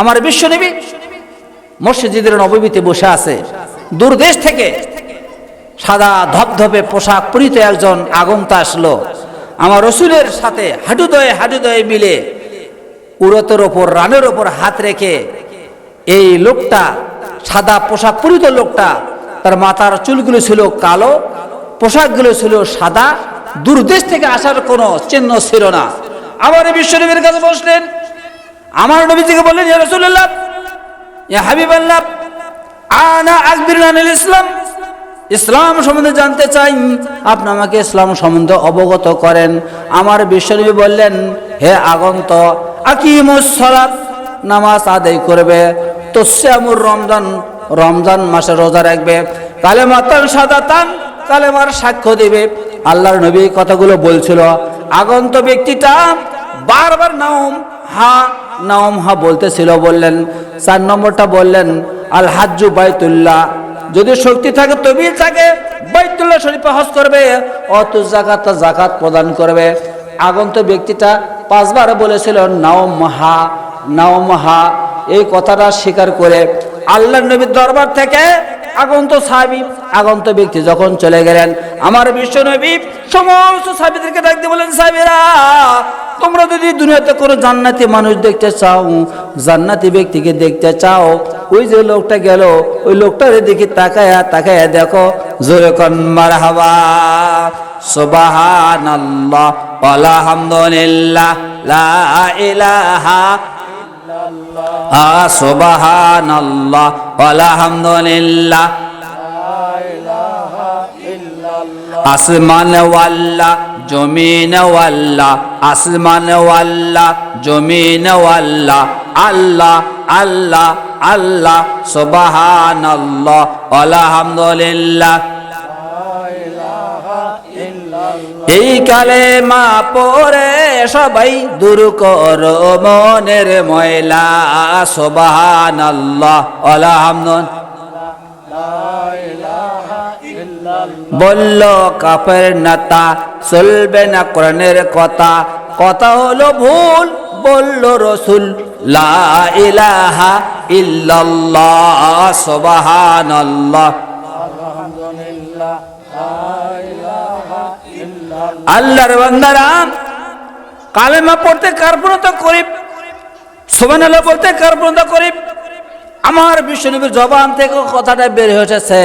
আমার বিশ্বনবী মসজিদের নবমীতে বসে আছে। দূরদেশ থেকে সাদা ধপধপে পোশাক পরিত একজন আগন্ত আসলো। আমার রসুলের সাথে হাঁটুদয়ে হাঁটুদয়ে মিলে উরতের ওপর, রানের ওপর হাত রেখে এই লোকটা, সাদা পোশাক পরিত লোকটা, তার মাথার চুলগুলো ছিল কালো, পোশাকগুলো ছিল সাদা। দূরদেশ থেকে আসার কোনো চিহ্ন ছিল না। আমার বিশ্বনবীর কাছে বসলেন আমার নবীজিকে বললেন, ইয়া আনা আকবির ইসলাম। ইসলাম সম্বন্ধে জানতে চাই। আপনি আমাকে ইসলাম সম্বন্ধে অবগত করেন। আমার বিশ্বনবী বললেন, হে আগন্ত, আকিমুস সালাত, নামাজ আদায় করবে তোশ্যামুর রমজান রমজান মাসে রোজা রাখবে, কালেমাতান সাদাতান, কালেমার সাক্ষ্য দেবে। আল্লাহর নবী কথাগুলো বলছিল। আগন্ত ব্যক্তিটা বারবার নাম হা নাওম হা বলতেছিল, বললেন চার নম্বরটা বললেন আল হাজ্জু বাইতুল্লাহ। যদি শক্তি থাকে, তবিল থাকে, বাইতুল্লাহ শরীফে হজ করবে, অত জাকাত জাকাত প্রদান করবে। আগন্ত ব্যক্তিটা পাঁচবার বলেছিল নাওম হা নাওম হা এই কথাটা স্বীকার করে আল্লাহ নবীর দরবার থেকে আগন্ত সাহাবি, আগন্ত ব্যক্তি যখন চলে গেলেন, আমার বিশ্ব নবী সমস্ত সাহাবিদেরকে ডাকতে বলেন সাহাবিরা, তোমরা যদি দুনিয়াতে কোনো জান্নাতি মানুষ দেখতে চাও, জান্নাতি ব্যক্তিকে দেখতে চাও, ওই যে লোকটা গেল, ওই লোকটার দিকে তাকায়া তাকায়া দেখো, জোরে কন, মারহাবা, সুবহানাল্লাহ আলহামদুলিল্লাহ লা ইলাহা সুবহানাল্লাহ আলহামদুলিল্লাহ আসমান ওয়াল্লা জমিন ওয়াল্লা আসমান ওয়াল্লা জমিন ওয়াল্লা আল্লাহ আল্লাহ আল্লাহ, সুবহানাল্লাহ আলহামদুলিল্লাহ এই কালে মা পরে সবাই দূর করো মনের ময়লা। সুবহানাল্লাহ, আলহামদুলিল্লাহ। বলল কাপের নেতা, চলবে না কোরআনের কথা। কথা হলো ভুল, বলল রসুল, লা ইলাহা ইল্লাল্লাহ, সুবহানাল্লাহ। আল্লাহর বান্দারা কালেমা পড়তে কার পর্যন্ত করিব? সুবহানাল্লাহ বলতে কার পর্যন্ত করিব? আমার বিশ্বনবীর জবান থেকে কথাটা বের হয়েছে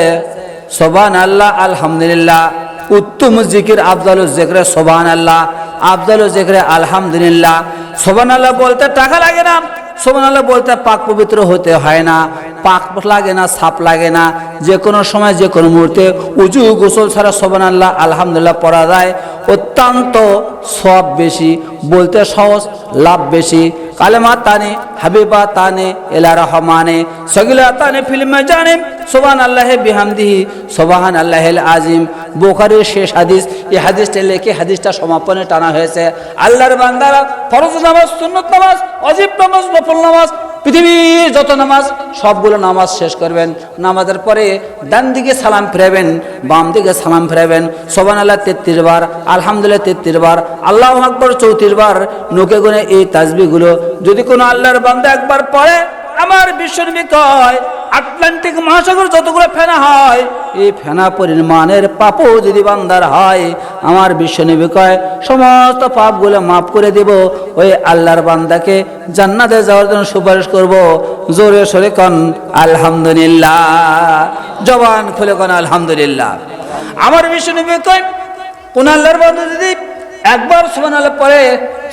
সোবান আল্লাহ আলহামদুলিল্লাহ। উত্তম জিকির আফজাল জিকরে সোবান আল্লাহ আফজাল জিকরে, আলহামদুলিল্লাহ। সোবান আল্লাহ বলতে টাকা লাগে না। সোবান আল্লাহ বলতে পাক পবিত্র হতে হয় না। পাক লাগে না, সাপ লাগে না। যে কোনো সময় যে কোনো মুহূর্তে উজু, গোসল ছাড়া সোবান আল্লাহ আলহামদুলিল্লাহ পড়া যায়। অত্যন্ত সব বেশি, বলতে সহজ, লাভ বেশি। কালেমা তানে, হাবিবা তানে এলা রহমানে, সগিলা তানে ফিল্মে জানে সোবান আল্লাহে বিহামদিহি সোবাহান আল্লাহ আজিম বোখারির শেষ হাদিস, এই হাদিসটা লেখে হাদিসটা সমাপনে টানা হয়েছে। আল্লাহর বান্দারা ফরজ নামাজ, সুন্নত নামাজ, অজিব নামাজ, নফল নামাজ, পৃথিবীর যত নামাজ, সবগুলো নামাজ শেষ করবেন। নামাজের পরে ডান দিকে সালাম ফেরাবেন, বাম দিকে সালাম ফেরাবেন। সোবান আল্লাহ তেত্রিশ বার, আলহামদুলিল্লাহ তেত্রিশ বার, আল্লাহ আকবর চৌত্রিশ বার নোকে গুনে এই তাজবিগুলো যদি কোনো আল্লাহর বান্দা একবার পড়ে আমার বিশ্বনবী কয় আটলান্টিক মহাসাগর যতগুলো ফেনা হয়, এই ফেনা পরিমাণের পাপও যদি বান্দার হয়, আমার বিশ্বনবী কয় সমস্ত পাপগুলো মাফ করে দেব। ওই আল্লাহর বান্দাকে জান্নাতে যাওয়ার জন্য সুপারিশ করব। জোরে সরে কন, আলহামদুলিল্লাহ। জবান খুলে কন, আলহামদুলিল্লাহ। আমার বিশ্বনবী কয় কোন আল্লাহর বান্দা যদি একবার সোবান আল্লাহ পরে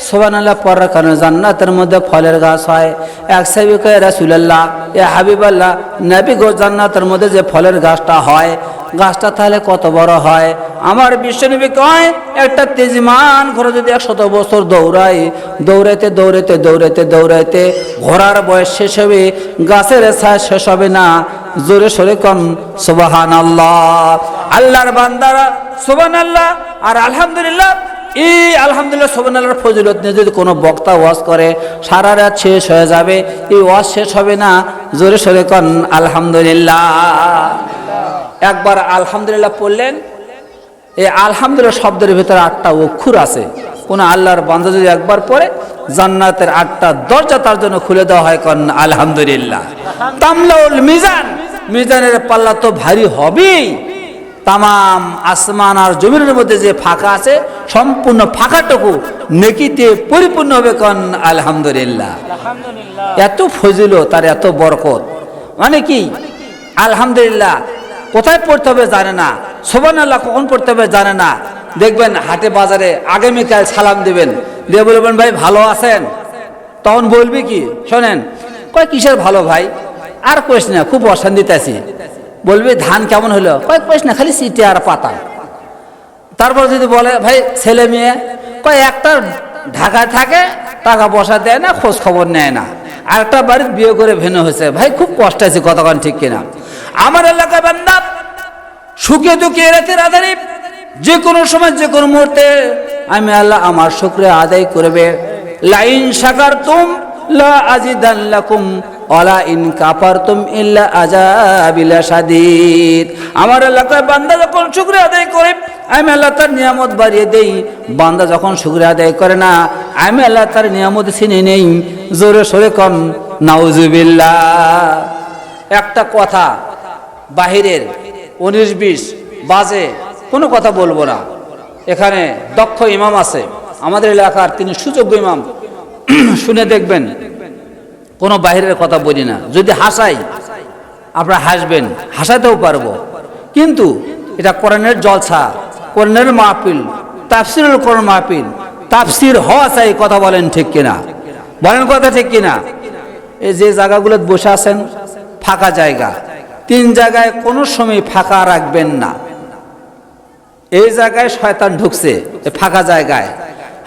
সোবান আল্লাহ পড়ার কারণে জান্নাতের মধ্যে ফলের গাছ হয়। এক সাহেব কয়ে রাসুলাল্লাহ, এ হাবিবাল্লাহ, নবী গো জান্নাতের মধ্যে যে ফলের গাছটা হয়, গাছটা তাহলে কত বড় হয়? আমার বিশ্বনবী কয়, একটা তেজমান ঘোড়া যদি একশত বছর দৌড়ায়, দৌড়াইতে দৌড়াইতে দৌড়াইতে দৌড়াইতে ঘোড়ার বয়স শেষ হবে, গাছের ছায় শেষ হবে না। জোরে সরে কন সুবাহান আল্লাহ আল্লাহর বান্দারা সুবান আল্লাহ আর আলহামদুলিল্লাহ এই আলহামদুলিল্লাহ সোবানাল্লাহর ফজিলত নিয়ে যদি কোনো বক্তা ওয়াজ করে, সারা রাত শেষ হয়ে যাবে, এই ওয়াজ শেষ হবে না? জোরে সরে কন, আলহামদুলিল্লাহ। একবার আলহামদুলিল্লাহ পড়লেন, এই আলহামদুলিল্লাহ শব্দের ভিতরে আটটা অক্ষর আছে। কোনো আল্লাহর বান্ধব যদি একবার পড়ে, জান্নাতের আটটা দরজা তার জন্য খুলে দেওয়া হয়, কন, আলহামদুলিল্লাহ। তামলাউল মিজান, মিজানের পাল্লা তো ভারী হবেই। তামাম আসমান আর জমিনের মধ্যে যে ফাঁকা আছে সম্পূর্ণ ফাঁকাটুকু নেকিতে পরিপূর্ণ হবে কন আলহামদুলিল্লাহ। এত ফজিল তার এত বরকত। মানে কি? আলহামদুলিল্লাহ। কোথায় পড়তে হবে জানে না। সোবান আল্লাহ কখন পড়তে হবে জানে না। দেখবেন হাটে বাজারে আগামীকাল সালাম দেবেন। দিয়ে বলবেন ভাই ভালো আছেন? তখন বলবি কি? শোনেন কয় কিসের ভালো ভাই? আর কইস না খুব অশান্তিতে আছি। বলবি, ধান কেমন হলো? কয়েক পয়স না, খালি সিটে আর পাতা। তারপর যদি বলে, ভাই, ছেলে মেয়ে? কয়, একটা ঢাকায় থাকে, টাকা পয়সা দেয় না, খোঁজ খবর নেয় না। আর একটা বাড়ির বিয়ে করে ভেনে হয়েছে। ভাই, খুব কষ্ট আছে কতক্ষণ ঠিক কিনা। আমার এলাকায় বান্দা সুখে দুঃখে রাতে রাধারি, যে কোনো সময়, যে কোনো মুহূর্তে আমি আল্লাহ আমার শুক্রিয়া আদায় করবে। লাইন সাকার তুম লা আজিদাল্লাকুম অলা ইন কাপারতুম ইল্লা আজাবিলা সাদিদ আমার এলাকায় বান্দা যখন শুক্রিয়া আদায় করে, আমি আল্লাহ তার নিয়ামত বাড়িয়ে দেই। বান্দা যখন শুক্রিয়া আদায় করে না, আমি আল্লাহ তার নিয়ামত চিনে নেই। জোরে সরে কম, নাউজুবিল্লাহ। একটা কথা বাহিরের উনিশ বিশ বাজে, কোনো কথা বলব না। এখানে দক্ষ ইমাম আছে। আমাদের এলাকার তিনি সুযোগ্য ইমাম। শুনে দেখবেন কোনো বাহিরের কথা বলি না। যদি হাসাই, আপনারা হাসবেন, হাসাতেও পারব। কিন্তু এটা কোরআনের জলসা, কোরআনের মাহফিল, তাফসিরুল কোরআন মাহফিল, তাফসির হওয়া চাই কথা বলেন ঠিক কিনা? বলেন কথা ঠিক কিনা? এই যে জায়গাগুলোতে বসে আছেন, ফাঁকা জায়গা। তিন জায়গায় কোনো সময় ফাঁকা রাখবেন না। এই জায়গায় শয়তান ঢুকছে ফাঁকা জায়গায়।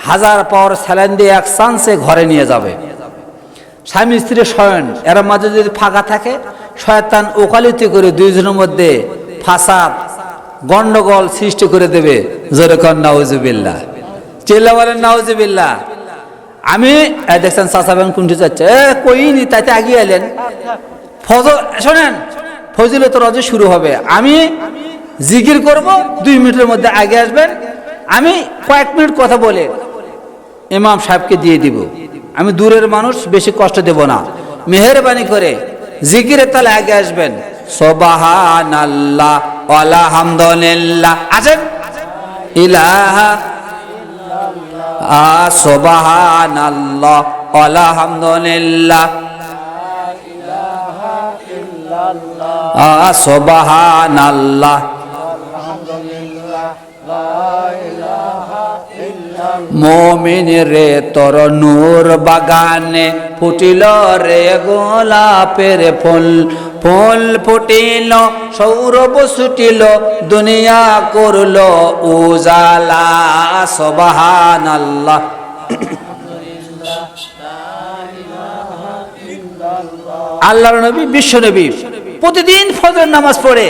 হাজার পাওয়ার স্যালাইন দিয়ে এক চান্সে ঘরে নিয়ে যাবে। স্বামী স্ত্রী শয়ন। এর মাঝে যদি ফাঁকা থাকে, শয়তান ওকালিতি করে দুইজনের মধ্যে ফাসাদ, গন্ডগোল সৃষ্টি করে দেবে। যেরকম নাউজুবিল্লাহ। চিল্লা বলেন, নাউজুবিল্লাহ। আমি দেখছেন চাচাবেন কুণ্ঠি যাচ্ছে এ, কইনি তাইতে আগিয়ে এলেন। ফজল শোনেন, ফজিলত রজে শুরু হবে। আমি জিকির করব, দুই মিনিটের মধ্যে আগে আসবেন। আমি কয়েক মিনিট কথা বলে ইমাম সাহেবকে দিয়ে দিব। আমি দূরের মানুষ, বেশি কষ্ট দেব না। মেহরবানি করে জিকিরের তালে আগে আসবেন। সোবাহান আল্লাহ আলহামদুলিল্লাহ। আছেন ইলাহা আ সোবাহান আল্লাহ আলহামদুলিল্লাহ সোবাহান আল্লাহ মমিন রে, তর নূর বাগানে ফুটিল রে গোলাপের ফুল। ফুল ফুটিল, সৌরভ ছুটিল, দুনিয়া করল উজালা সবাহান আল্লাহ আল্লাহর নবী, বিশ্ব নবী, প্রতিদিন ফজর নামাজ পড়ে।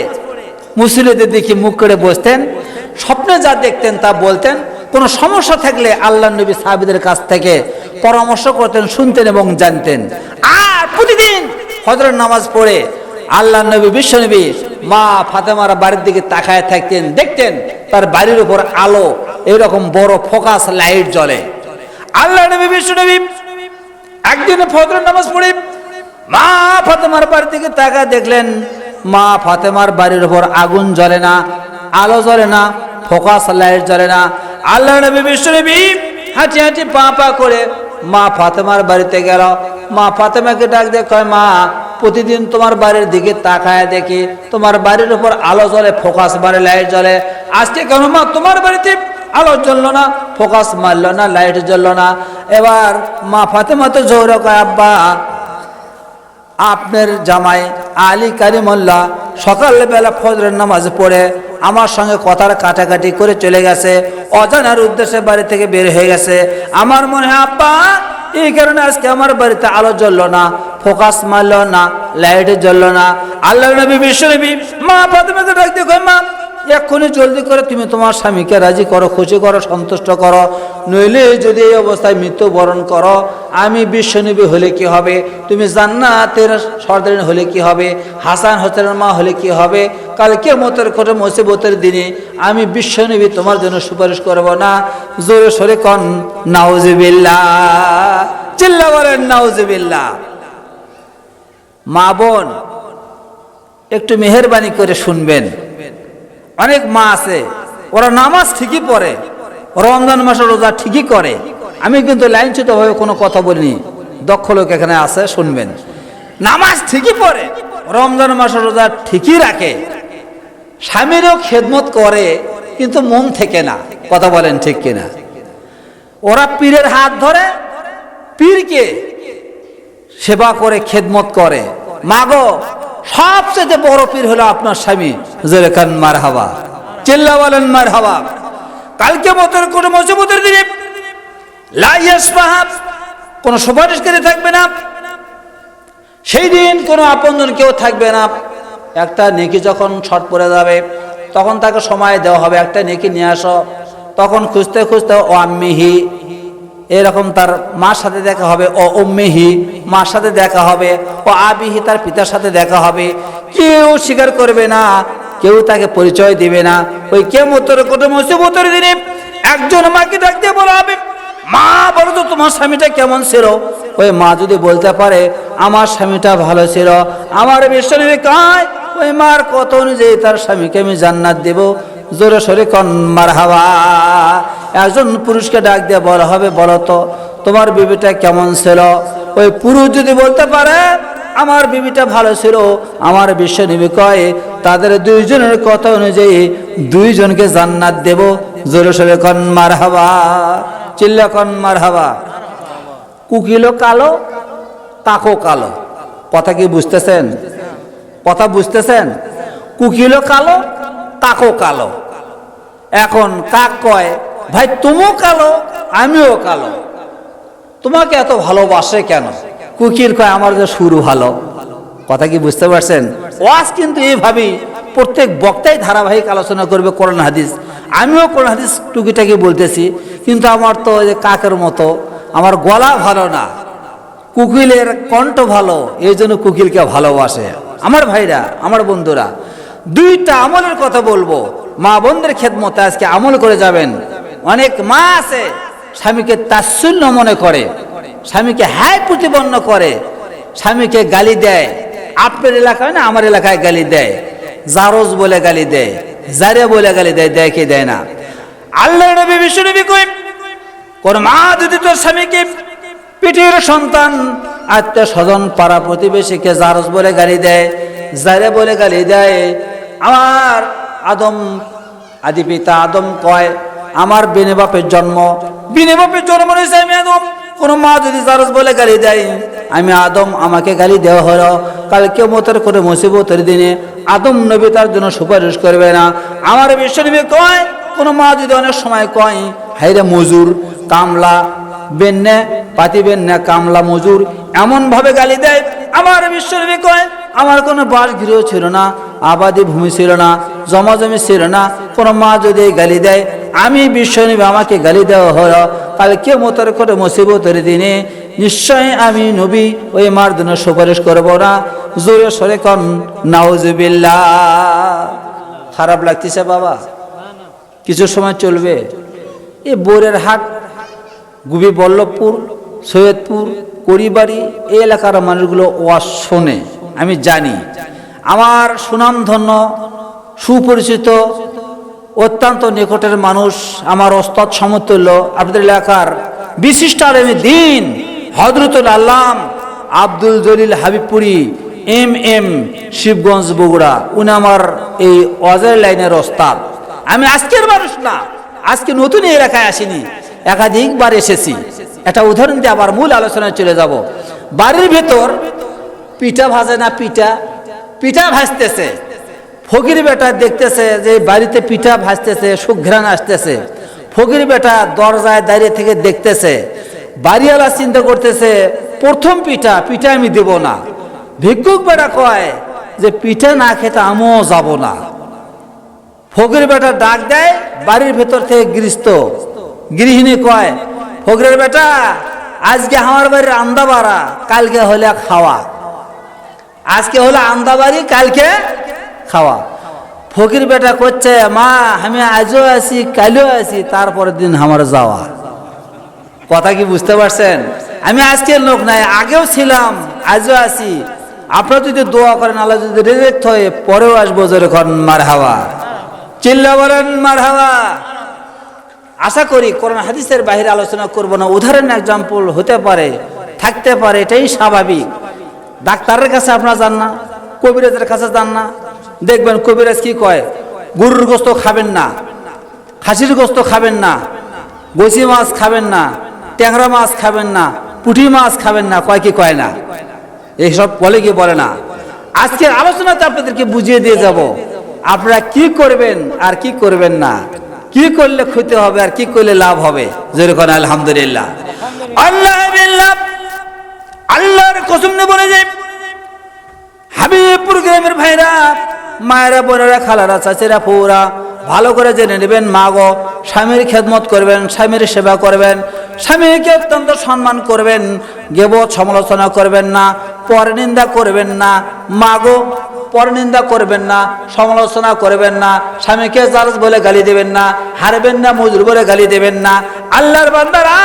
মুসলিদের দিকে মুখ করে বসতেন, স্বপ্নে যা দেখতেন তা বলতেন কোনো সমস্যা থাকলে আল্লাহ নবী সাহাবিদের কাছ থেকে পরামর্শ করতেন, শুনতেন এবং জানতেন। আর প্রতিদিন ফজরের নামাজ পড়ে আল্লাহ নবী, বিশ্ব নবী মা ফাতেমার বাড়ির দিকে তাকায় থাকতেন, দেখতেন তার বাড়ির উপর আলো, এরকম বড় ফোকাস লাইট জ্বলে। আল্লাহ নবী, বিশ্ব নবী একদিনে ফজরের নামাজ পড়ে মা ফাতেমার বাড়ির দিকে তাকায় দেখলেন, মা ফাতেমার বাড়ির উপর আগুন জ্বলে না, আলো জ্বলে না, ফোকাস লাইট জ্বলে না আল্লাহ নবী, বিশ্ব নবী, হাঁটি হাঁটি পা পা করে মা ফাতেমার বাড়িতে গেল। মা ফাতেমাকে ডাক দিয়ে কয়, মা, প্রতিদিন তোমার বাড়ির দিকে তাকায় দেখি, তোমার বাড়ির উপর আলো জ্বলে, ফোকাস মারে, লাইট জ্বলে। আজকে কেন মা, তোমার বাড়িতে আলো জ্বললো না, ফোকাস মারলো না, লাইট জ্বললো না? এবার মা ফাতেমা তো জোরে কয়, আব্বা, আপনার জামাই আলী কারিমল্লা সকালবেলা ফজরের নামাজ পড়ে আমার সঙ্গে কথার কাটাকাটি করে চলে গেছে। অজানার উদ্দেশ্যে বাড়ি থেকে বের হয়ে গেছে। আমার মনে হয় আপা এই কারণে আজকে আমার বাড়িতে আলো জ্বললো না, ফোকাস মারলো না, লাইট জ্বললো না। আল্লাহ নবী, বিশ্ব নবী, মা ফাতেমাকে ডাক দেখো মা এক্ষুনি জলদি করে তুমি তোমার স্বামীকে রাজি করো, খুশি করো, সন্তুষ্ট করো। নইলে যদি এই অবস্থায় মৃত্যুবরণ করো, আমি বিশ্বনবী হলে কি হবে? তুমি জান্নাতের সর্দারিন হলে কি হবে? হাসান হোসেনের মা হলে কি হবে? কালকে মতের কোটে মুসিবতের দিনে আমি বিশ্বনবী তোমার জন্য সুপারিশ করব না। জোরে সরে কন নাউজিবিল্লা চিল্লা বলেন নাউজিবিল্লা মা বোন, একটু মেহরবানি করে শুনবেন। অনেক মা আছে, ওরা নামাজ ঠিকই পড়ে, রমজান মাসের রোজা ঠিকই করে। আমি কিন্তু লাইনচ্যুতভাবে কোনো কথা বলিনি, দক্ষ লোক এখানে আছে, শুনবেন। নামাজ ঠিকই পড়ে, রমজান মাসের রোজা ঠিকই রাখে। স্বামীরও খেদমত করে, কিন্তু মন থেকে না, কথা বলেন ঠিক কিনা। ওরা পীরের হাত ধরে, পীরকে সেবা করে, খেদমত করে। মাগো সবচেয়ে বড় পীর হলো আপনার স্বামী। জেরেখান মার হাবা চিল্লা বলেন মার হাবা কালকে মতের কোনো মুসিবতের দিনে লাইয়াস পাহাব কোনো সুপারিশকারী থাকবে না। সেই দিন কোনো আপনজন কেউ থাকবে না। একটা নেকি যখন ছট পড়ে যাবে, তখন তাকে সময় দেওয়া হবে। একটা নেকি নিয়ে আসো। তখন খুঁজতে খুঁজতে, ও আম্মিহি এরকম তার মার সাথে দেখা হবে, ও উম্মিহি মার সাথে দেখা হবে, ও আবিহি তার পিতার সাথে দেখা হবে। কেউ স্বীকার করবে না, কেউ তাকে পরিচয় দিবে না। ওই কেমতর কোটে মুসিবতের দিনে একজন মাকে ডাকতে বলা হবে, মা, বলো তো তোমার স্বামীটা কেমন ছিল? ওই মা যদি বলতে পারে, আমার স্বামীটা ভালো ছিল। আমার বিশ্বনবী কায়, ওই মার কত অনুযায়ী তার স্বামীকে আমি জান্নাত দেব। জোরে সরে কন মার হাওয়া একজন পুরুষকে ডাক দিয়ে বলা, হবে বলো তো, তোমার বিবিটা কেমন ছিল? ওই পুরুষ যদি বলতে পারে, আমার বিবিটা ভালো ছিল, আমার বিশ্ব নিবি কয়, তাদের দুইজনের কথা অনুযায়ী দুইজনকে জান্নাত দেব। জোরে সরে কন মার হাওয়া চিল্লা কন মার হাওয়া কুকিলো কালো কাকো কালো। কথা কি বুঝতেছেন? কথা বুঝতেছেন? কুকিলো কালো তাকো কালো। এখন কাক কয়, ভাই, তুমিও কালো, আমিও কালো। তোমাকে এত ভালোবাসে কেন? কুকির কয়, আমার যে সুর ভালো। কথা কি বুঝতে পারছেন? ওয়াজ কিন্তু এইভাবেই প্রত্যেক বক্তাই ধারাবাহিক আলোচনা করবে কোরআন হাদিস। আমিও কোরআন হাদিস টুকিটাকি বলতেছি, কিন্তু আমার তো যে কাকের মতো, আমার গলা ভালো না। কুকিলের কণ্ঠ ভালো, এই জন্য কুকিলকে ভালোবাসে। আমার ভাইরা, আমার বন্ধুরা দুইটা আমলের কথা বলব। মা বোনদের খেদমতে আজকে আমল করে যাবেন। অনেক মা আছে, স্বামীকে তাচ্ছল্য মনে করে, স্বামীকে হ্যায় প্রতিপন্ন করে, স্বামীকে গালি দেয়। আপনার এলাকায় না, আমার এলাকায় গালি দেয়। জারজ বলে গালি দেয় জারে বলে গালি দেয় দেয় কি দেয় না। আল্লাহ নবী, বিশ্ব নবী কই, কোন মা যদি তোর স্বামীকে পিঠির সন্তান, আত্মীয় স্বজন, পাড়া প্রতিবেশীকে জারজ বলে গালি দেয় জারে বলে গালি দেয় আমার আদম, আদি পিতা আদম কয়, আমার বিনে বাপের জন্ম। বিনে বাপের জন্ম রয়েছে আমি আদম। কোন মা যদি জারজ বলে গালি দেয়, আমি আদম, আমাকে গালি দেওয়া হলো। কালকে মতের করে মুসিবতের দিনে আদম নবী তার জন্য সুপারিশ করবে না। আমার বিশ্ব নবী কয়, কোন মা যদি অনেক সময় কয় হাইরে মজুর, কামলা বেন্যা, পাতি বেন্যা, কামলা মজুর এমন ভাবে গালি দেয়। আমার বিশ্বনবী কয়, আমার কোনো বাস গৃহ ছিল না। আবাদি ভূমি ছিল না জমা জমি ছিল না, কোনো মা যদি গালি দেয়, আমি বিশ্বনবী আমাকে গালি দেওয়া হলো কালকে মতর করে মুসিবতের দিনে নিশ্চয় আমি নবী, ওই মার জন্য সুপারিশ করব না। জোরে সরে কন, নাউজুবিল্লাহ। খারাপ লাগতেছে বাবা। কিছু সময় চলবে। এই বোরের হাট, গুবি বল্লভপুর, সৈয়দপুর, করিবাড়ি, এই এলাকার মানুষগুলো ওয়াজ শোনে, আমি জানি। আমার সুনামধন্য, সুপরিচিত, অত্যন্ত নিকটের মানুষ, আমার ওস্তাদ সমতুল্য আপনাদের এলাকার বিশিষ্ট আলমী দিন হজরতুল আল্লাম আব্দুল জলিল হাবিবপুরি এম এম শিবগঞ্জ বগুড়া। উনি আমার এই ওয়াজের লাইনের ওস্তাদ। আমি আজকের মানুষ না, আজকে নতুন এলাকায় আসিনি, একাধিকবার এসেছি। একটা উদাহরণ দিয়ে আবার মূল আলোচনায় চলে যাব। বাড়ির ভেতর পিঠা ভাজে না পিঠা? পিঠা ভাসতেছে ফকির বেটা দেখতেছে যে বাড়িতে পিঠা ভাসতেছে সুঘ্রাণ আসতেছে। ফকির বেটা দরজায় দাঁড়িয়ে থেকে দেখতেছে, বাড়িওয়ালা চিন্তা করতেছে, প্রথম পিঠা পিঠা আমি দেব না। ভিক্ষুক বেটা কয় যে, পিঠা না খেতে আমিও যাব না। ফকির বেটা ডাক দেয়, বাড়ির ভেতর থেকে গৃহস্থ। গৃহিণী কয়, ফকরের বেটা, আজকে আমার বাড়ির আন্দা বাড়া কালকে হলে খাওয়া। আজকে হলো আন্দাবাড়ি, কালকে খাওয়া। ফকির বেটা করছে, মা, আমি আজও আছি, কালও আছি, তারপরের দিন আমার যাওয়া। কথা কি বুঝতে পারছেন? আমি আজকের লোক নাই, আগেও ছিলাম, আজও আছি। আপনারা যদি দোয়া করেন, আল্লাহ যদি রেজেক্ট হয়ে পরেও আসব যেরকম মার হাওয়া চিল্লা বলেন মার হাওয়া আশা করি কোরআন হাদিসের বাইরে আলোচনা করব না। উদাহরণ এক্সাম্পল হতে পারে, থাকতে পারে, এটাই স্বাভাবিক। ডাক্তারের কাছে আপনারা যান না, কবিরাজের কাছে যান না। দেখবেন কবিরাজ কি কয়? গরুর গোস্ত খাবেন না, খাসির গোস্ত খাবেন না গসি মাছ খাবেন না, ট্যাংরা মাছ খাবেন না, পুঁটি মাছ খাবেন না, কয় কি কয় না? এইসব বলে কি বলে না? আজকের আলোচনাতে আপনাদেরকে বুঝিয়ে দিয়ে যাব, আপনারা কি করবেন আর কি করবেন না? কি করলে ক্ষতি হবে আর কি করলে লাভ হবে? যেরকম আলহামদুলিল্লাহ। আল্লাহ কসম নিয়ে বলে যাই হাবিবপুর গ্রামের ভাইরা, মায়েরা, বোনেরা, খালারা, চাচিরা পৌরা ভালো করে জেনে নেবেন মা গো, স্বামীর খেদমত করবেন, স্বামীর সেবা করবেন, স্বামীকে অত্যন্ত সম্মান করবেন, গেবত সমালোচনা করবেন না, পরনিন্দা করবেন না, মা গো, পরনিন্দা করবেন না, সমালোচনা করবেন না, স্বামীকে জালস বলে গালি দেবেন না, হারবেন না, মজুর বলে গালি দেবেন না, আল্লাহর বান্দারা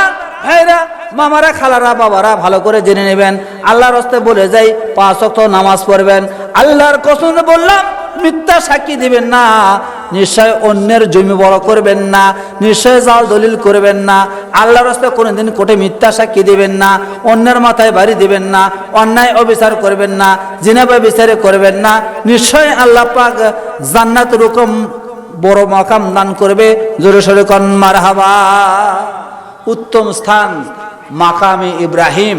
ভাইরা, মামারা, খালারা, বাবারা, ভালো করে জেনে নেবেন। আল্লাহর হস্তে বলে যাই, পাঁচ নামাজ পড়বেন। আল্লাহর কসম বললাম, মিথ্যা সাক্ষী দিবেন না। নিশ্চয় অন্যের জমি বড় করবেন না। নিশ্চয় জাল দলিল করবেন না। আল্লাহর হস্তে কোনোদিন কোটে মিথ্যা সাক্ষী দিবেন না। অন্যের মাথায় বাড়ি দিবেন না। অন্যায় অবিচার করবেন না। জিনাবা বিচারে করবেন না। নিশ্চয় আল্লাহ পাক জান্নাত রকম বড় মাকাম দান করবে। জোরে সরে কন, মারহাবা। উত্তম স্থান, মাকামে ইব্রাহিম,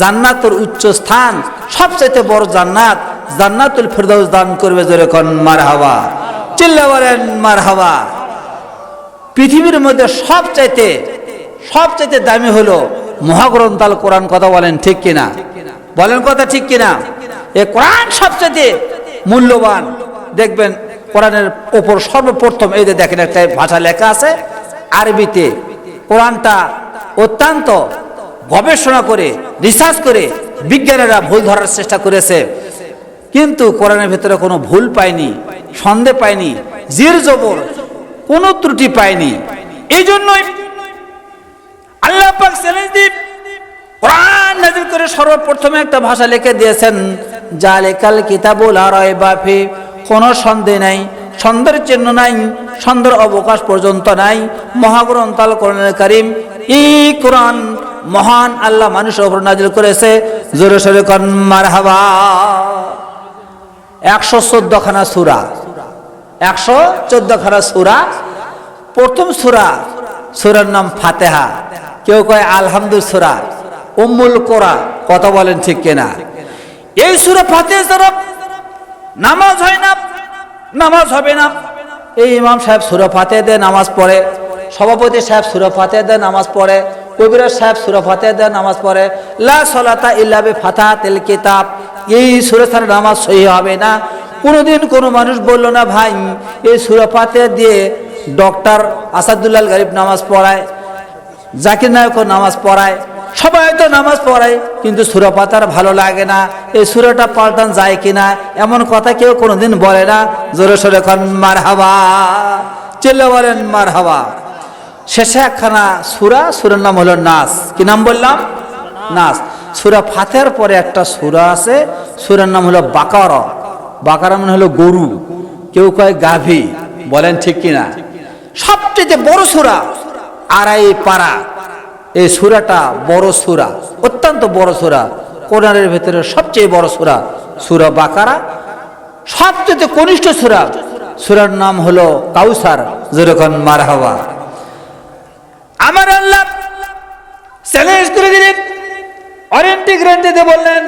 জান্নাতের উচ্চ স্থান, সবচাইতে বড় জান্নাত, জান্নাতুল ফেরদাউস দান করবে জোরে কন, মারহাবা। চিল্লা বলেন, মারহাবা। পৃথিবীর মধ্যে সবচাইতে সবচাইতে দামি হলো মহাগ্রন্থাল কোরআন কথা বলেন ঠিক কিনা? বলেন কথা ঠিক কিনা? এ কোরআন সবচাইতে মূল্যবান। দেখবেন কোরআনের ওপর সর্বপ্রথম এই যে দেখেন একটা ভাষা লেখা আছে, আরবিতে। কোরআনটা অত্যন্ত গবেষণা করে রিসার্চ করে বিজ্ঞানীরা ভুল ধরার চেষ্টা করেছে। কিন্তু কোরআনের ভেতরে কোনো ভুল পায়নি, সন্দেহ পায়নি, জির জবর, কোনো ত্রুটি পায়নি। এই জন্যই আল্লাহ পাক কোরআন করে সর্বপ্রথমে একটা ভাষা লিখে দিয়েছেন, জালেকাল কিতাবুল আর বাফি কোনো সন্দেহ নাই। সন্দেহের চিহ্ন নাই, সন্দেহের অবকাশ পর্যন্ত নাই। মহাগ্রন্থ আল কোরআনুল কারিম এই কোরআন মহান আল্লাহ মানুষের উপর নাজিল করেছে। জোরে সোরে কন মারহাবা। একশো চোদ্দখানা সুরা। একশো চোদ্দখানা সুরা। প্রথম সুরা, সুরার নাম ফাতেহা। কেউ কয় আলহামদুল সুরা। উম্মুল কোরা কথা বলেন ঠিক কিনা? এই সুরা ছাড়া নামাজ হয় না। নামাজ হবে না। এই ইমাম সাহেব সুরা ফাতে দে নামাজ পড়ে, সভাপতি সাহেব সুরা ফাতে দে নামাজ পড়ে কবিরাজ সাহেব সুরা ফাতে দে নামাজ পড়ে। লা সলাতা ইল্লাবে ফাতা তেল কিতাব। এই সুরেস্থানে নামাজ সহি হবে না। কোনোদিন কোনো মানুষ বলল না, ভাই, এই সুরা ফাতে দিয়ে ডক্টর আসাদুল্লাল গরিব নামাজ পড়ায়, জাকির নায়কও নামাজ পড়ায়। সবাই তো নামাজ পড়ায়, কিন্তু সুরা পাতার ভালো লাগে না। এই সুরাটা পাল্টান যায় কিনা, এমন কথা কেউ কোনোদিন বলে না। জোরে সোরে খন মার হাওয়া চেল্লে বলেন মার হাওয়া শেষে একখানা সুরা, সুরের নাম হলো নাস। কি নাম বললাম? নাস। সুরা ফাতের পরে একটা সুরা আছে, সুরের নাম হলো বাকার। বাকার মানে হলো গরু। কেউ কয় গাভী। বলেন ঠিক কিনা? সবচেয়ে বড় সুরা, আড়াই পারা। এই সুরাটা বড় সুরা, অত্যন্ত বড় সুরা। কোরআনের ভেতরে সবচেয়ে বড় সুরা সুরা বাকারা। সবচেয়ে কনিষ্ঠ সুরা, সুরার নাম হলো কাউসার, যেরকম মার হওয়া আমার আল্লাহ চ্যালেঞ্জ করে দিলেন অরেন্টি গ্রান্টিতে বললেন,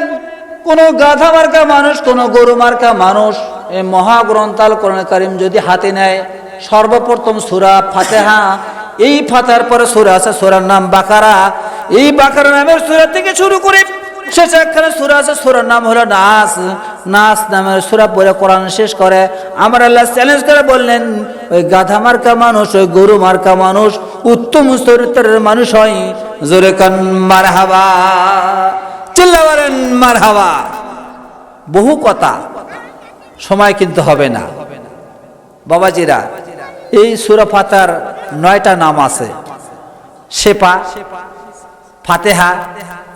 কোন গাধা মার্কা মানুষ, কোন গরু মার্কা মানুষ, এই মহাগ্রন্থাল কোরআন কারিম যদি হাতে নেয়, সর্বপ্রথম সুরা ফাতেহা এই ফাতার পরে সুরা আছে, সুরার নাম বাকারা। এই বাকারা নামের সুরা থেকে শুরু করে শেষে একখানে সুরা আছে, সুরার নাম হলো নাস। নাস নামের সুরা পড়ে কোরআন শেষ করে। আমার আল্লাহ চ্যালেঞ্জ করে বললেন, ওই গাধা মার্কা মানুষ, ওই গরু মার্কা মানুষ, উত্তম চরিত্রের মানুষ হয়। জোরে কান মার হাবা চিল্লা মার হাবা বহু কথা। সময় কিন্তু হবে না। বাবাজিরা, এই সুরা ফাতার নয়টা নাম আছে। শেপা ফাতেহা,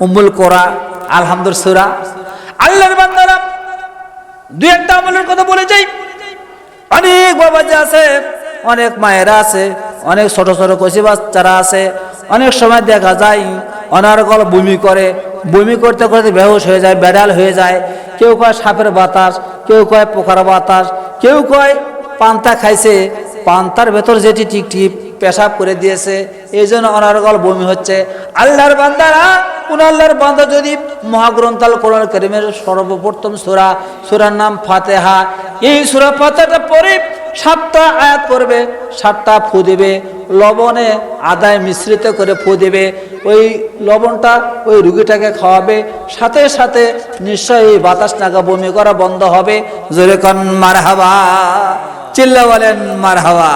উম্মুল কোরা আলহামদুল সুরা। আল্লাহর বান্দারা দুই একটা আমলের কথা বলে যাই। অনেক বাবাজি আছে, অনেক মায়েরা আছে, অনেক ছোট ছোট কচি বাচ্চারা আছে, অনেক সময় দেখা যায় অনারকল বমি করে। বমি করতে করতে বেহুশ হয়ে যায়, বেড়াল হয়ে যায়। কেউ কয় সাপের বাতাস, কেউ কয় পোকার বাতাস, কেউ কয় পান্তা খাইছে। পান্তার ভেতর যেটি টিকটিপ পেশাব করে দিয়েছে। এই জন্য অনারকল বমি হচ্ছে। আল্লাহর বান্দারা কোন আল্লাহর বান্দা যদি মহাগ্রন্থাল কোরআন করিমের সর্বপ্রথম সুরা, সুরার নাম ফাতেহা। এই সুরা ফাতেহাটা পরে সাতটা আয়াত করবে সাতটা ফু দেবে, লবণে আদায় মিশ্রিত করে ফু দেবে। ওই লবণটা ওই রুগীটাকে খাওয়াবে। সাথে সাথে নিশ্চয়ই এই বাতাস নাগা বমি করা বন্ধ হবে। জোরে কন মার হাওয়া চিল্লা বলেন মার হাওয়া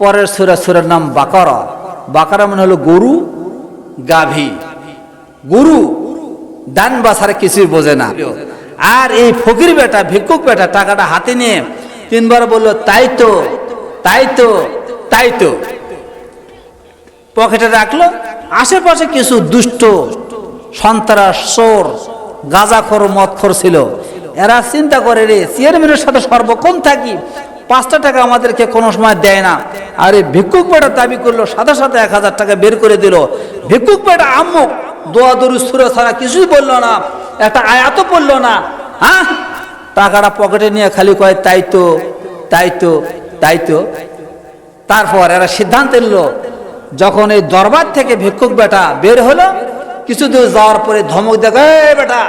পরের সুরা, সুরের নাম বাকারা। বাকারা মানে হলো গরু, গাভী। গরু, দান বাসার কিছুই বোঝে না। আর এই ফকির বেটা, ভিক্ষুক বেটা টাকাটা হাতে নিয়ে তিনবার বলল, তাই তো তাই তো তাই তো। পকেটে রাখল। আশেপাশে কিছু দুষ্ট, সন্ত্রাস, চোর, গাঁজাখোর, মদখোর ছিল। এরা চিন্তা করে রে চেয়ারম্যানের সাথে সর্বক্ষণ থাকি। পাঁচটা টাকা আমাদেরকে কোনো সময় দেয় না। আর এই ভিক্ষুক বেটা দাবি করল, সাথে সাথে এক হাজার টাকা বের করে দিল। ভিক্ষুক বেটা আম্মুক দোয়া দরু সুরে ছাড়া কিছুই বলল না। একটা আয়াত পড়ল না। হ্যাঁ? টাকাটা পকেটে নিয়ে খালি কয়, তাই তো তাই তো তাই তো। তারপর এরা সিদ্ধান্ত নিল, যখন এই দরবার থেকে ভিক্ষুক বেটা বের হলো, কিছু দূর যাওয়ার পরে ধমক দেখো "এই বেটা,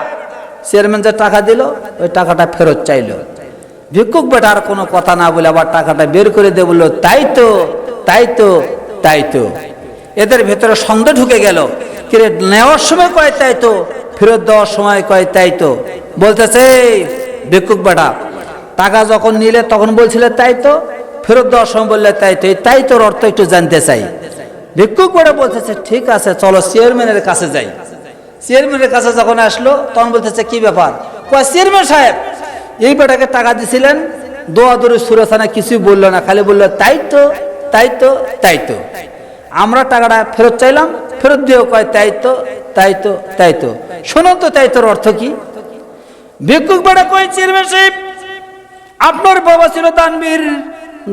চেয়ারম্যান যে টাকা দিল, ওই টাকাটা ফেরত চাইলো। ভিক্ষুক বেটা আর কোনো কথা না বলে আবার টাকাটা বের করে দিয়ে বলল, তাই তো তাই তো তাই তো। এদের ভেতরে সন্দেহ ঢুকে গেল কিরে নেওয়ার সময় কয় তাই তো, ফেরত দেওয়ার সময় কয় তাই তো? বলতেছে ভিক্ষুক বেটা, টাকা যখন নিলে তখন বলছিলে তাই তো, ফেরত দেওয়ার সময় বললে তাই তো তাই তোর অর্থ একটু জানতে চাই। ভিক্ষুক বেটা বলতেছে, ঠিক আছে, চলো চেয়ারম্যানের কাছে যাই। চেয়ারম্যানের কাছে যখন আসলো, তখন বলতেছে, কি ব্যাপার? কয়, চেয়ারম্যান সাহেব এই বেটাকে টাকা দিছিলেন, দোয়া দৌড়ে সুরসানা কিছুই বলল না, খালি বলল, তাই তো তাই তো তাই তো। আমরা টাকাটা ফেরত চাইলাম, ফেরত দিয়েও কয়, তাই তো তাই তো তাই তো। শোনো তো, তাই তোর অর্থ কি? ভিক্ষুক বেটা কয় চেয়ারম্যান সাহেব আপনার বাবা ছিল দানবীর,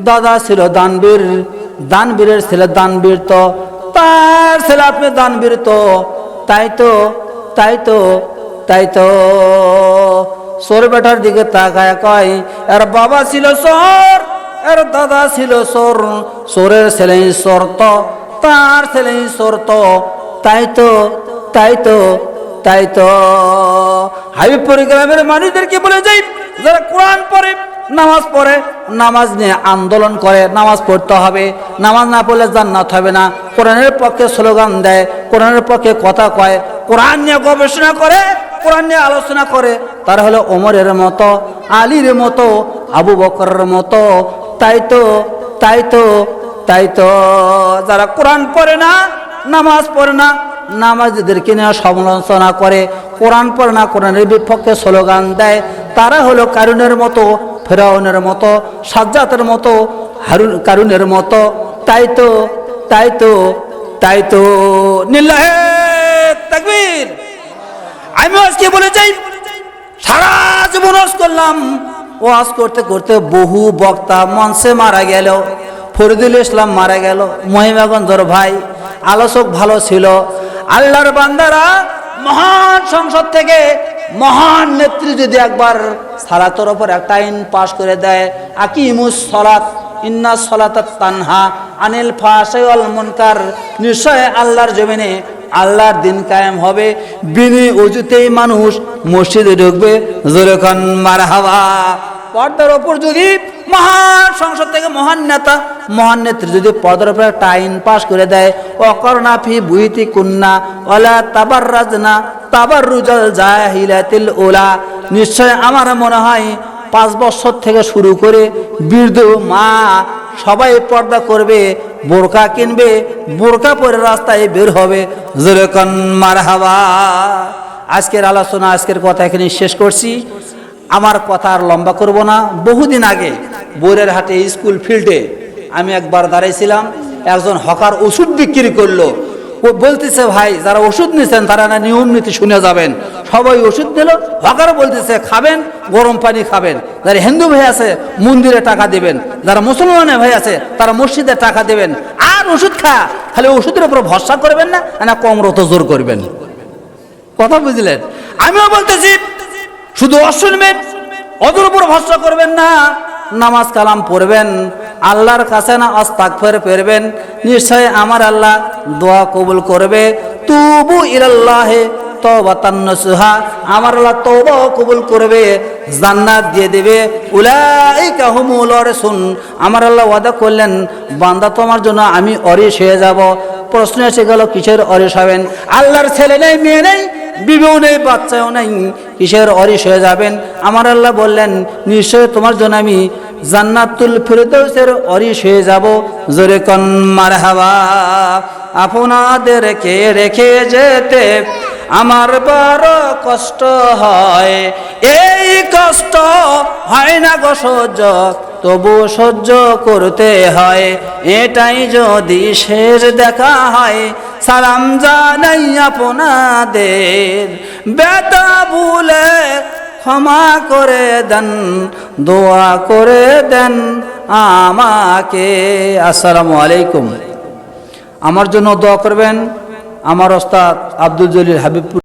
দাদা ছিল দানবীর, দানবীরের ছেলে দানবীর তো, তার ছেলে আপনি দানবীর তো, তাই তো তাই তো তাই তো। সোর বেটার দিকে তাকায় কয়, এর বাবা ছিল সর, এর দাদা ছিল সোর, সোরের ছেলে সোর তো, তার ছেলে সোর তো, তাই তো তাই তো তাই তো। হাবিবপুর গ্রামের মানুষদেরকে বলে যাই, যারা কোরআন পড়ে, নামাজ পড়ে, নামাজ নিয়ে আন্দোলন করে, নামাজ পড়তে হবে। নামাজ না পড়লে জান্নাত হবে না। কোরআনের পক্ষে স্লোগান দেয়, কোরআনের পক্ষে কথা কয়, কোরআন নিয়ে গবেষণা করে কোরআন নিয়ে আলোচনা করে, তারা হলো ওমরের মতো, আলীর মতো, আবু বকরের মতো, তাই তো তাই তো তাই তো। যারা কোরআন পড়ে না, নামাজ পড়ে না, নামাজিদেরকে নিয়ে সমালোচনা করে, কোরআন পড়ে না, কোরআনের বিপক্ষে স্লোগান দেয়, তারা হলো কারুনের মতো, ফেরাউনের মতো সাজ্জাতের মতো, হারুন, কারুনের মতো। তাই তো তাই তো তাই তো। নিল্লাহে! আমি আজকে বলে যাই, সারা জীবন ওয়াজ করলাম। ওয়াজ করতে করতে বহু বক্তা মঞ্চে মারা গেল, ফরিদুল ইসলাম মারা গেল, মহিমাগঞ্জর ভাই, আলোচক ভালো ছিল। আল্লাহর বান্দারা মহান সংসদ থেকে মহান নেত্রী যদি একবার সালাতের ওপর একটা আইন পাশ করে দেয়, আকিমুস সলাত, ইন্না সলাত তানহা আনিল ফাশাইল মুনকার, নিশ্চয় আল্লাহর জমিনে আল্লাহর দিন কায়েম হবে। বিনি অজুতেই মানুষ মসজিদে ঢুকবে। জোরেখন মার হাওয়া পর্দার ওপর যদি মহান সংসদ থেকে মহান নেতা, মহান নেত্রী যদি পর্দার উপর আইন পাশ করে দেয়, অকর্ণাফি বুইতি কুন্না ওলা তাবার রাজনা তাবার রুজাল জাহিলাতিল ওলা নিশ্চয় আমার মনে হয় পাঁচ বছর থেকে শুরু করে বৃদ্ধ মা সবাই পর্দা করবে, বোরকা কিনবে, বোরকা পরে রাস্তায় বের হবে। যেরকম মার হাওয়া আজকের আলোচনা, আজকের কথা এখানে শেষ করছি। আমার কথা আর লম্বা করব না। বহুদিন আগে বোরের হাটে স্কুল ফিল্ডে আমি একবার দাঁড়াইছিলাম, একজন হকার ওষুধ বিক্রি করল। ও বলতেছে, ভাই, যারা ওষুধ নিছেন, তারা না নিয়ম নীতি শুনে যাবেন। সবাই ওষুধ দিল, হকারও বলতেছে, খাবেন, গরম পানি খাবেন। যারা হিন্দু ভাই আছে, মন্দিরে টাকা দিবেন। যারা মুসলমানের ভাই আছে, তারা মসজিদে টাকা দেবেন। আর ওষুধ খা, খালি ওষুধের উপর ভরসা করবেন না না কম রত জোর করবেন। কথা বুঝলেন? আমিও বলতেছি, শুধু অশুনবেন ওদের উপর ভরসা করবেন না, নামাজ কালাম পড়বেন। আল্লাহর কাছে না অস্তাকফের পেরবেন নিশ্চয় আমার আল্লাহ দোয়া কবুল করবে। তুবু ইলাল্লাহে তওবাতান নসুহা। আমার আল্লাহ তওবা কবুল করবে, জান্নাত দিয়ে দেবে। উলাইকা হুমুল ওয়ারিসুন। আমার আল্লাহ ওয়াদা করলেন, বান্দা তোমার জন্য আমি অরিস হয়ে যাব। প্রশ্ন এসে গেল, কিসের অরিস হবেন? আল্লাহর ছেলে নেই, মেয়ে নেই, বিবেও নেই, বাচ্চাও নেই, কিসের অরিস হয়ে যাবেন? আমার আল্লাহ বললেন, নিশ্চয় তোমার জন্য আমি জান্নাতুল ফিরদৌসের অরিস হয়ে যাব। জোরে কন মার হাওয়া আপনাদেরকে রেখে যেতে আমার বড় কষ্ট হয়। এই কষ্ট হয় না গো সহ্য, তবু সহ্য করতে হয়। এটাই যদি শেষ দেখা হয়, সালাম জানাই আপনাদের। বেতা ভুলে ক্ষমা করে দেন, দোয়া করে দেন আমাকে। আসসালামু আলাইকুম। আমার জন্য দোয়া করবেন আমার ওস্তাদ আব্দুল জলিল হাবিবপুর।